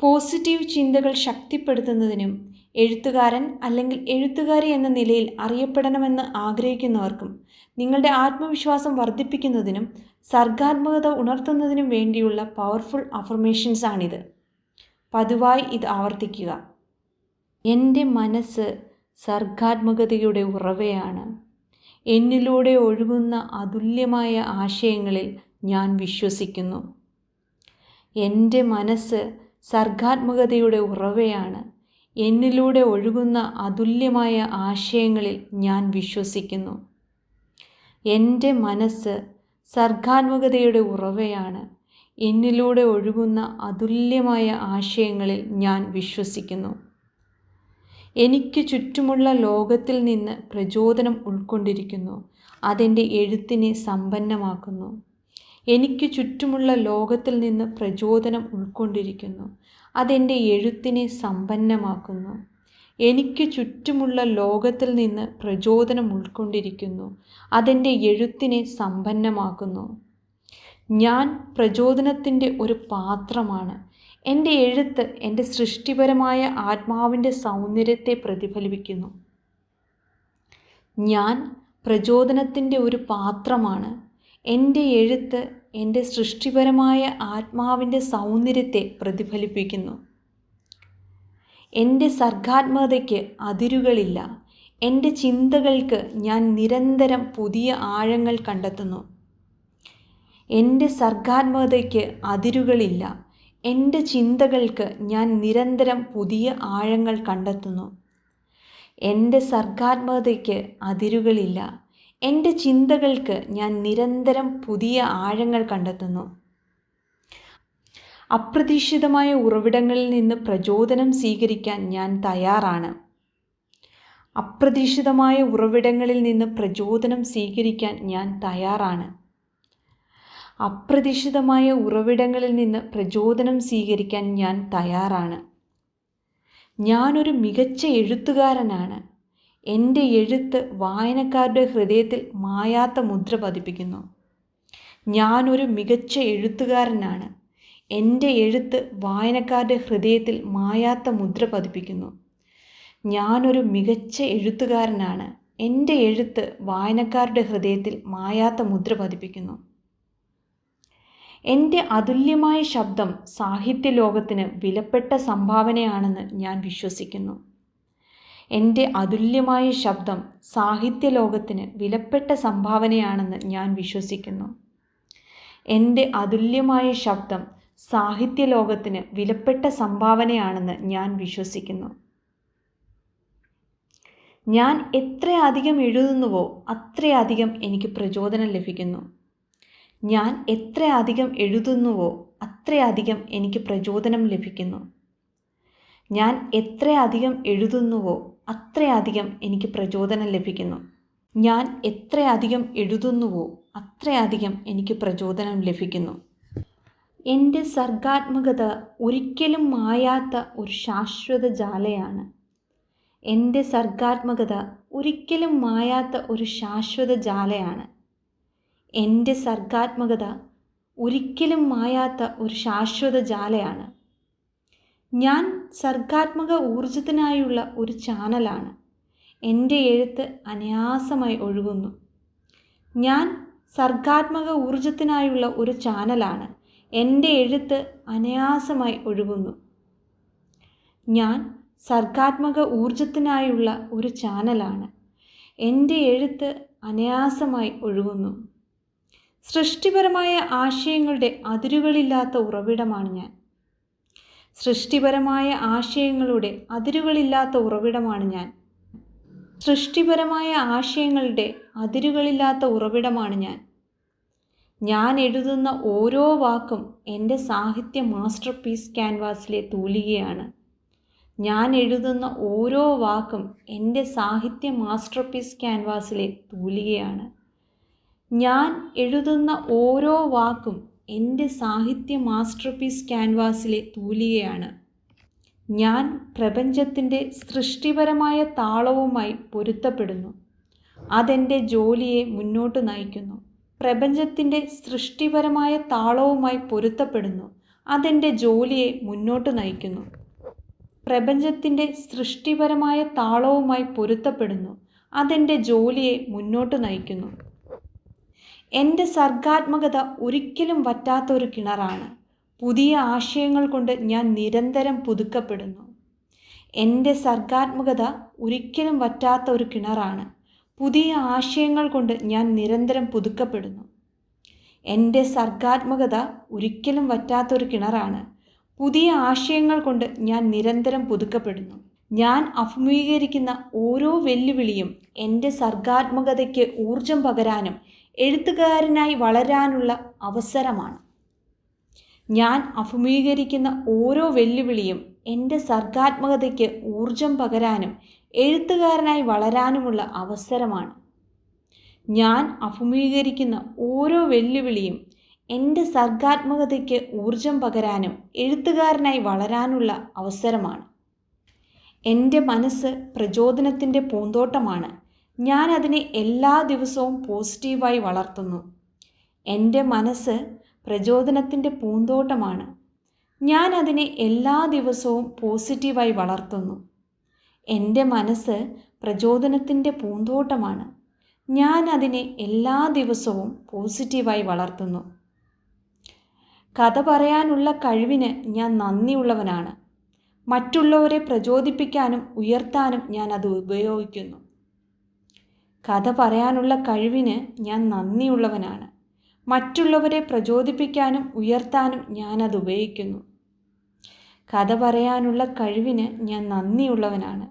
Positive ചിന്തകൾ ശക്തിപ്പെടുത്തുന്നതിനും എഴുത്തുകാരൻ അല്ലെങ്കിൽ എഴുത്തുകാരി എന്ന നിലയിൽ അറിയപ്പെടണമെന്ന് ആഗ്രഹിക്കുന്നവർക്കും നിങ്ങളുടെ ആത്മവിശ്വാസം വർദ്ധിപ്പിക്കുന്നതിനും സർഗാത്മകത ഉണർത്തുന്നതിനും വേണ്ടിയുള്ള പവർഫുൾ അഫർമേഷൻസ് ആണിത്. പതിവായി ഇത് ആവർത്തിക്കുക. എന്റെ മനസ്സ് സർഗാത്മകതയുടെ ഉറവയാണ്. എന്നിലൂടെ ഒഴുകുന്ന അതുല്യമായ ആശയങ്ങളിൽ ഞാൻ വിശ്വസിക്കുന്നു. എന്റെ മനസ്സ് സർഗാത്മകതയുടെ ഉറവയാണ്. എന്നിലൂടെ ഒഴുകുന്ന അതുല്യമായ ആശയങ്ങളിൽ ഞാൻ വിശ്വസിക്കുന്നു. എന്റെ മനസ്സ് സർഗാത്മകതയുടെ ഉറവയാണ്. എന്നിലൂടെ ഒഴുകുന്ന അതുല്യമായ ആശയങ്ങളിൽ ഞാൻ വിശ്വസിക്കുന്നു. എനിക്ക് ചുറ്റുമുള്ള ലോകത്തിൽ നിന്ന് പ്രചോദനം ഉൾക്കൊണ്ടിരിക്കുന്നു. അതെന്റെ എഴുത്തിനെ സമ്പന്നമാക്കുന്നു. എനിക്ക് ചുറ്റുമുള്ള ലോകത്തിൽ നിന്ന് പ്രചോദനം ഉൾക്കൊണ്ടിരിക്കുന്നു. അതെന്റെ എഴുത്തിനെ സമ്പന്നമാക്കുന്നു. എനിക്ക് ചുറ്റുമുള്ള ലോകത്തിൽ നിന്ന് പ്രചോദനം ഉൾക്കൊണ്ടിരിക്കുന്നു. അതെന്റെ എഴുത്തിനെ സമ്പന്നമാക്കുന്നു. ഞാൻ പ്രചോദനത്തിന്റെ ഒരു പാത്രമാണ്. എന്റെ എഴുത്ത് എന്റെ സൃഷ്ടിപരമായ ആത്മാവിന്റെ സൗന്ദര്യത്തെ പ്രതിഫലിപ്പിക്കുന്നു. ഞാൻ പ്രചോദനത്തിന്റെ ഒരു പാത്രമാണ്. എന്റെ എഴുത്ത് എന്റെ സൃഷ്ടിപരമായ ആത്മാവിന്റെ സൗന്ദര്യത്തെ പ്രതിഫലിപ്പിക്കുന്നു. എന്റെ സർഗാത്മകതയ്ക്ക് അതിരുകളില്ല. എന്റെ ചിന്തകൾക്ക് ഞാൻ നിരന്തരം പുതിയ ആഴങ്ങൾ കണ്ടെത്തുന്നു. എന്റെ സർഗാത്മകതയ്ക്ക് അതിരുകളില്ല. എന്റെ ചിന്തകൾക്ക് ഞാൻ നിരന്തരം പുതിയ ആഴങ്ങൾ കണ്ടെത്തുന്നു. എന്റെ സർഗാത്മകതയ്ക്ക് അതിരുകളില്ല. എന്റെ ചിന്തകൾക്ക് ഞാൻ നിരന്തരം പുതിയ ആഴങ്ങൾ കണ്ടെത്തുന്നു. അപ്രതീക്ഷിതമായ ഉറവിടങ്ങളിൽ നിന്ന് പ്രചോദനം സ്വീകരിക്കാൻ ഞാൻ തയ്യാറാണ്. അപ്രതീക്ഷിതമായ ഉറവിടങ്ങളിൽ നിന്ന് പ്രചോദനം സ്വീകരിക്കാൻ ഞാൻ തയ്യാറാണ്. അപ്രതീക്ഷിതമായ ഉറവിടങ്ങളിൽ നിന്ന് പ്രചോദനം സ്വീകരിക്കാൻ ഞാൻ തയ്യാറാണ്. ഞാനൊരു മികച്ച എഴുത്തുകാരനാണ്. എന്റെ എഴുത്ത് വായനക്കാരുടെ ഹൃദയത്തിൽ മായാത്ത മുദ്ര പതിപ്പിക്കുന്നു. ഞാനൊരു മികച്ച എഴുത്തുകാരനാണ്. എന്റെ എഴുത്ത് വായനക്കാരുടെ ഹൃദയത്തിൽ മായാത്ത മുദ്ര പതിപ്പിക്കുന്നു. ഞാനൊരു മികച്ച എഴുത്തുകാരനാണ്. എന്റെ എഴുത്ത് വായനക്കാരുടെ ഹൃദയത്തിൽ മായാത്ത മുദ്ര പതിപ്പിക്കുന്നു. എന്റെ അതുല്യമായ ശബ്ദം സാഹിത്യ ലോകത്തിന് വിലപ്പെട്ട സംഭാവനയാണെന്ന് ഞാൻ വിശ്വസിക്കുന്നു. എന്റെ അതുല്യമായ ശബ്ദം സാഹിത്യ ലോകത്തിന് വിലപ്പെട്ട സംഭാവനയാണെന്ന് ഞാൻ വിശ്വസിക്കുന്നു. എന്റെ അതുല്യമായ ശബ്ദം സാഹിത്യ ലോകത്തിന് വിലപ്പെട്ട സംഭാവനയാണെന്ന് ഞാൻ വിശ്വസിക്കുന്നു. ഞാൻ എത്രയധികം എഴുതുന്നുവോ അത്രയധികം എനിക്ക് പ്രചോദനം ലഭിക്കുന്നു. ഞാൻ എത്രയധികം എഴുതുന്നുവോ അത്രയധികം എനിക്ക് പ്രചോദനം ലഭിക്കുന്നു. ഞാൻ എത്രയധികം എഴുതുന്നുവോ അത്രയധികം എനിക്ക് പ്രചോദനം ലഭിക്കുന്നു. ഞാൻ എത്രയധികം എഴുതുന്നുവോ അത്രയധികം എനിക്ക് പ്രചോദനം ലഭിക്കുന്നു. എന്റെ സർഗാത്മകത ഒരിക്കലും മായാത്ത ഒരു ശാശ്വത ജാലയാണ്. എന്റെ സർഗാത്മകത ഒരിക്കലും മായാത്ത ഒരു ശാശ്വത ജാലയാണ്. എന്റെ സർഗാത്മകത ഒരിക്കലും മായാത്ത ഒരു ശാശ്വത ജാലയാണ്. ഞാൻ സർഗാത്മക ഊർജത്തിനായുള്ള ഒരു ചാനലാണ്. എന്റെ എഴുത്ത് അനായാസമായി ഒഴുകുന്നു. ഞാൻ സർഗാത്മക ഊർജത്തിനായുള്ള ഒരു ചാനലാണ്. എന്റെ എഴുത്ത് അനായാസമായി ഒഴുകുന്നു. ഞാൻ സർഗാത്മക ഊർജത്തിനായുള്ള ഒരു ചാനലാണ്. എന്റെ എഴുത്ത് അനായാസമായി ഒഴുകുന്നു. സൃഷ്ടിപരമായ ആശയങ്ങളുടെ അതിരുകളില്ലാത്ത ഉറവിടമാണ് ഞാൻ. സൃഷ്ടിപരമായ ആശയങ്ങളുടെ അതിരുകളില്ലാത്ത ഉറവിടമാണ് ഞാൻ. സൃഷ്ടിപരമായ ആശയങ്ങളുടെ അതിരുകളില്ലാത്ത ഉറവിടമാണ് ഞാൻ. ഞാൻ എഴുതുന്ന ഓരോ വാക്കും എന്റെ സാഹിത്യ മാസ്റ്റർ പീസ് ക്യാൻവാസിലെ തൂലികയാണ്. ഞാൻ എഴുതുന്ന ഓരോ വാക്കും എന്റെ സാഹിത്യ മാസ്റ്റർ പീസ് ക്യാൻവാസിലെ തൂലികയാണ്. ഞാൻ എഴുതുന്ന ഓരോ വാക്കും എന്റെ സാഹിത്യ മാസ്റ്റർ പീസ് ക്യാൻവാസിലെ തൂലികയാണ്. ഞാൻ പ്രപഞ്ചത്തിന്റെ സൃഷ്ടിപരമായ താളവുമായി പൊരുത്തപ്പെടുന്നു. അതെന്റെ ജോലിയെ മുന്നോട്ട് നയിക്കുന്നു. പ്രപഞ്ചത്തിന്റെ സൃഷ്ടിപരമായ താളവുമായി പൊരുത്തപ്പെടുന്നു. അതെന്റെ ജോലിയെ മുന്നോട്ട് നയിക്കുന്നു. പ്രപഞ്ചത്തിന്റെ സൃഷ്ടിപരമായ താളവുമായി പൊരുത്തപ്പെടുന്നു. അതെന്റെ ജോലിയെ മുന്നോട്ട് നയിക്കുന്നു. എന്റെ സർഗാത്മകത ഒരിക്കലും വറ്റാത്ത ഒരു കിണറാണ്. പുതിയ ആശയങ്ങൾ കൊണ്ട് ഞാൻ നിരന്തരം പുതുക്കപ്പെടുന്നു. എന്റെ സർഗാത്മകത ഒരിക്കലും വറ്റാത്ത ഒരു കിണറാണ്. പുതിയ ആശയങ്ങൾ കൊണ്ട് ഞാൻ നിരന്തരം പുതുക്കപ്പെടുന്നു. എന്റെ സർഗാത്മകത ഒരിക്കലും വറ്റാത്ത ഒരു കിണറാണ്. പുതിയ ആശയങ്ങൾ കൊണ്ട് ഞാൻ നിരന്തരം പുതുക്കപ്പെടുന്നു. ഞാൻ അഭിമുഖീകരിക്കുന്ന ഓരോ വെല്ലുവിളിയും എന്റെ സർഗാത്മകതയ്ക്ക് ഊർജം പകരാനും എഴുത്തുകാരനായി വളരാനുള്ള അവസരമാണ്. ഞാൻ അഭിമുഖീകരിക്കുന്ന ഓരോ വെല്ലുവിളിയും എന്റെ സർഗാത്മകതയ്ക്ക് ഊർജം പകരാനും എഴുത്തുകാരനായി വളരാനുമുള്ള അവസരമാണ്. ഞാൻ അഭിമുഖീകരിക്കുന്ന ഓരോ വെല്ലുവിളിയും എന്റെ സർഗാത്മകതയ്ക്ക് ഊർജം പകരാനും എഴുത്തുകാരനായി വളരാനുള്ള അവസരമാണ്. എന്റെ മനസ്സ് പ്രചോദനത്തിന്റെ പൂന്തോട്ടമാണ്. ഞാൻ അതിനെ എല്ലാ ദിവസവും പോസിറ്റീവായി വളർത്തുന്നു. എന്റെ മനസ്സ് പ്രചോദനത്തിന്റെ പൂന്തോട്ടമാണ്. ഞാൻ അതിനെ എല്ലാ ദിവസവും പോസിറ്റീവായി വളർത്തുന്നു. എന്റെ മനസ്സ് പ്രചോദനത്തിന്റെ പൂന്തോട്ടമാണ്. ഞാൻ അതിനെ എല്ലാ ദിവസവും പോസിറ്റീവായി വളർത്തുന്നു. കഥ പറയാനുള്ള കഴിവിന് ഞാൻ നന്ദിയുള്ളവനാണ്. മറ്റുള്ളവരെ പ്രചോദിപ്പിക്കാനും ഉയർത്താനും ഞാൻ അത് ഉപയോഗിക്കുന്നു. കഥ പറയാനുള്ള കഴിവിന് ഞാൻ നന്ദിയുള്ളവനാണ്. മറ്റുള്ളവരെ പ്രചോദിപ്പിക്കാനും ഉയർത്താനും ഞാനത് ഉപയോഗിക്കുന്നു. കഥ പറയാനുള്ള കഴിവിന് ഞാൻ നന്ദിയുള്ളവനാണ്.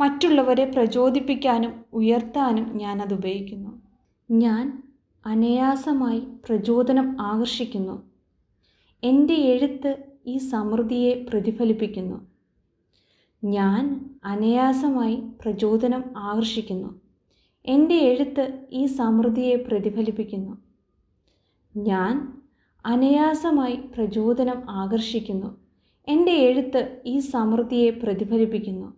മറ്റുള്ളവരെ പ്രചോദിപ്പിക്കാനും ഉയർത്താനും ഞാനത് ഉപയോഗിക്കുന്നു. ഞാൻ അനയാസമായി പ്രചോദനം ആകർഷിക്കുന്നു. എന്റെ എഴുത്ത് ഈ സമൃദ്ധിയെ പ്രതിഫലിപ്പിക്കുന്നു. ഞാൻ അനയാസമായി പ്രചോദനം ആകർഷിക്കുന്നു. എന്റെ എഴുത്ത് ഈ സമൃദ്ധിയെ പ്രതിഫലിപ്പിക്കുന്നു. ഞാൻ അനയാസമായി പ്രചോദനം ആകർഷിക്കുന്നു. എന്റെ എഴുത്ത് ഈ സമൃദ്ധിയെ പ്രതിഫലിപ്പിക്കുന്നു.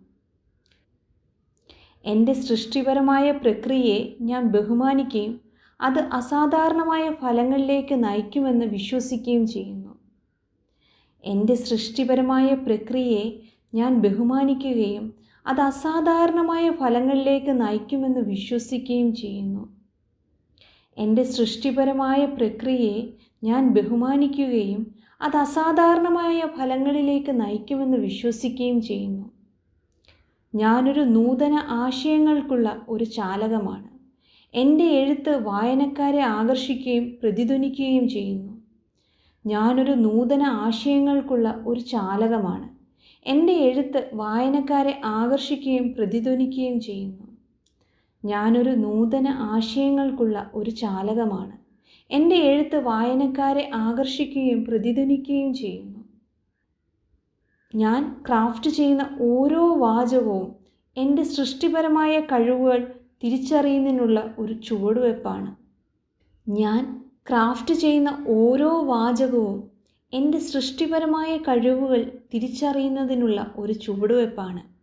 എന്റെ സൃഷ്ടിപരമായ പ്രക്രിയയെ ഞാൻ ബഹുമാനിക്കുകയും അത് അസാധാരണമായ ഫലങ്ങളിലേക്ക് നയിക്കുമെന്ന് വിശ്വസിക്കുകയും ചെയ്യുന്നു. എന്റെ സൃഷ്ടിപരമായ പ്രക്രിയയെ ഞാൻ ബഹുമാനിക്കുകയും അത് അസാധാരണമായ ഫലങ്ങളിലേക്ക് നയിക്കുമെന്ന് വിശ്വസിക്കുകയും ചെയ്യുന്നു. എന്റെ സൃഷ്ടിപരമായ പ്രക്രിയയെ ഞാൻ ബഹുമാനിക്കുകയും അത് അസാധാരണമായ ഫലങ്ങളിലേക്ക് നയിക്കുമെന്ന് വിശ്വസിക്കുകയും ചെയ്യുന്നു. ഞാനൊരു നൂതന ആശയങ്ങൾക്കുള്ള ഒരു ചാലകമാണ്. എന്റെ എഴുത്ത് വായനക്കാരെ ആകർഷിക്കുകയും പ്രതിധ്വനിക്കുകയും ചെയ്യുന്നു. ഞാനൊരു നൂതന ആശയങ്ങൾക്കുള്ള ഒരു ചാലകമാണ്. എന്റെ എഴുത്ത് വായനക്കാരെ ആകർഷിക്കുകയും പ്രതിധ്വനിക്കുകയും ചെയ്യുന്നു. ഞാനൊരു നൂതന ആശയങ്ങൾക്കുള്ള ഒരു ചാലകമാണ്. എന്റെ എഴുത്ത് വായനക്കാരെ ആകർഷിക്കുകയും പ്രതിധ്വനിക്കുകയും ചെയ്യുന്നു. ഞാൻ ക്രാഫ്റ്റ് ചെയ്യുന്ന ഓരോ വാചകവും എന്റെ സൃഷ്ടിപരമായ കഴിവുകൾ തിരിച്ചറിയുന്നതിനുള്ള ഒരു ചുവടുവെപ്പാണ് ഞാൻ ക്രാഫ്റ്റ് ചെയ്യുന്ന ഓരോ വാചകവും എന്റെ സൃഷ്ടിപരമായ കഴിവുകൾ തിരിച്ചറിയുന്നതിനുള്ള ഒരു ചുവടുവെപ്പാണ്